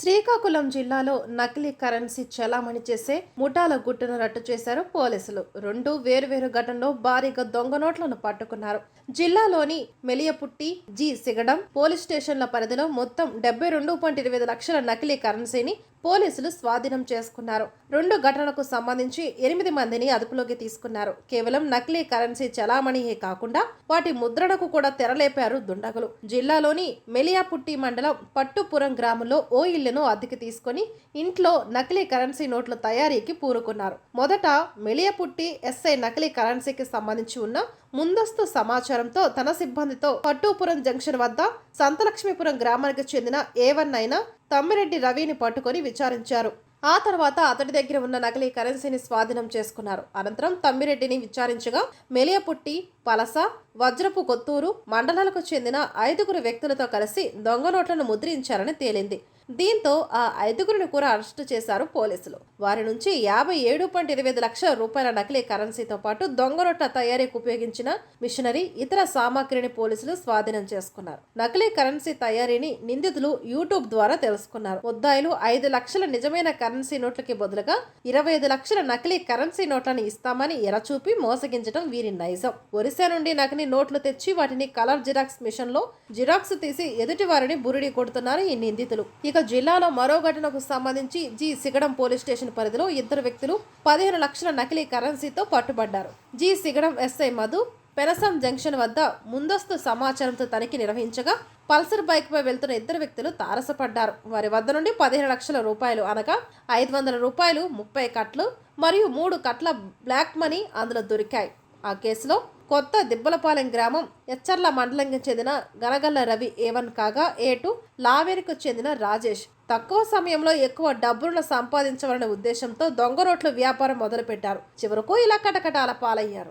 శ్రీకాకుళం జిల్లాలో నకిలీ కరెన్సీ చలామణి చేసే ముఠాల గుట్టును రట్టు చేశారు పోలీసులు. రెండు వేరువేరు ఘటనలో భారీగా దొంగ నోట్లను పట్టుకున్నారు. జిల్లాలోని మెలియపుట్టి జి సిగడం పోలీస్ స్టేషన్ల పరిధిలో మొత్తం డెబ్బై రెండు పాయింట్ ఇరవై ఐదు లక్షల నకిలీ కరెన్సీని పోలీసులు స్వాధీనం చేసుకున్నారు. రెండు ఘటనలకు సంబంధించి ఎనిమిది మందిని అదుపులోకి తీసుకున్నారు. కేవలం నకిలీ కరెన్సీ చలామణియే కాకుండా వాటి ముద్రణకు కూడా తెరలేపారు దుండగులు. జిల్లాలోని మెలియాపుట్టి మండలం పట్టుపురం గ్రామంలో ఓ ఇల్లును అద్దెకి తీసుకొని ఇంట్లో నకిలీ కరెన్సీ నోట్ల తయారీకి పూరుకున్నారు మొదట మెలియపుట్టి ఎస్ఐ నకిలీ కరెన్సీకి సంబంధించి ఉన్న ముందస్తు సమాచారంతో తన సిబ్బందితో పట్టుపురం జంక్షన్ వద్ద సంతలక్ష్మీపురం గ్రామానికి చెందిన ఏవన్నైనా తమ్మిరెడ్డి రవిని పట్టుకొని విచారించారు. ఆ తర్వాత అతడి దగ్గర ఉన్న నకిలీ కరెన్సీని స్వాధీనం చేసుకున్నారు. అనంతరం తమ్మిరెడ్డిని విచారించగా మెలియపుట్టి పలస వజ్రపు కొత్తూరు మండలాలకు చెందిన ఐదుగురు వ్యక్తులతో కలిసి దొంగ నోట్లను ముద్రించారని తేలింది. దీంతో ఆ ఐదుగురిని కూడా అరెస్టు చేశారు పోలీసులు. వారి నుంచి యాభై ఏడు పాయింట్ ఇరవై ఐదు లక్షల రూపాయల నకిలీ కరెన్సీతో పాటు దొంగ తయారీకి ఉపయోగించిన మిషనరీ ఇతర సామాగ్రిని పోలీసులు స్వాధీనం చేసుకున్నారు. నకిలీ కరెన్సీ తయారీని నిందితులు యూట్యూబ్ ద్వారా తెలుసుకున్నారు. ముద్దాయిలు ఐదు లక్షల నిజమైన కరెన్సీ నోట్లకి బదులుగా ఇరవై ఐదు లక్షల నకిలీ కరెన్సీ నోట్లను ఇస్తామని ఎరచూపి మోసగించడం వీరి నైజం. ఒరిస్సా నుండి నకిలీ నోట్లు తెచ్చి వాటిని కలర్ జిరాక్స్ మిషన్లో జిరాక్స్ తీసి ఎదుటి వారిని బురిడి కొడుతున్నారు ఈ నిందితులు. ఇక జిల్లాలో మరో ఘటనకు సంబంధించి జి సిగడం పోలీస్ స్టేషన్ పరిధిలో ఇద్దరు వ్యక్తులు పదిహేను లక్షల నకిలీ కరెన్సీతో పట్టుబడ్డారు. G Sigadam SI Madhu Penasam junction వద్ద ముందస్తు సమాచారంతో తనిఖీ నిర్వహించగా పల్సర్ బైక్పై వెళ్తున్న ఇద్దరు వ్యక్తులు తారసపడ్డారు. వారి వద్ద నుండి పదిహేను లక్షల రూపాయలు అనగా ఐదు వందల రూపాయలు ముప్పై కట్లు మరియు మూడు కట్ల బ్లాక్ మనీ అందులో దొరికాయి. ఆ కేసులో కొత్త దిబ్బలపాలెం గ్రామం ఎచ్చర్ల మండలంకి చెందిన గనగల్ల రవి ఏవన్ కాగా ఏటు లావేరికి చెందిన రాజేష్. తక్కువ సమయంలో ఎక్కువ డబ్బులను సంపాదించవాలనే ఉద్దేశంతో దొంగ నోట్ల వ్యాపారం మొదలుపెట్టారు. చివరకు ఇలా కటకటాల పాలయ్యారు.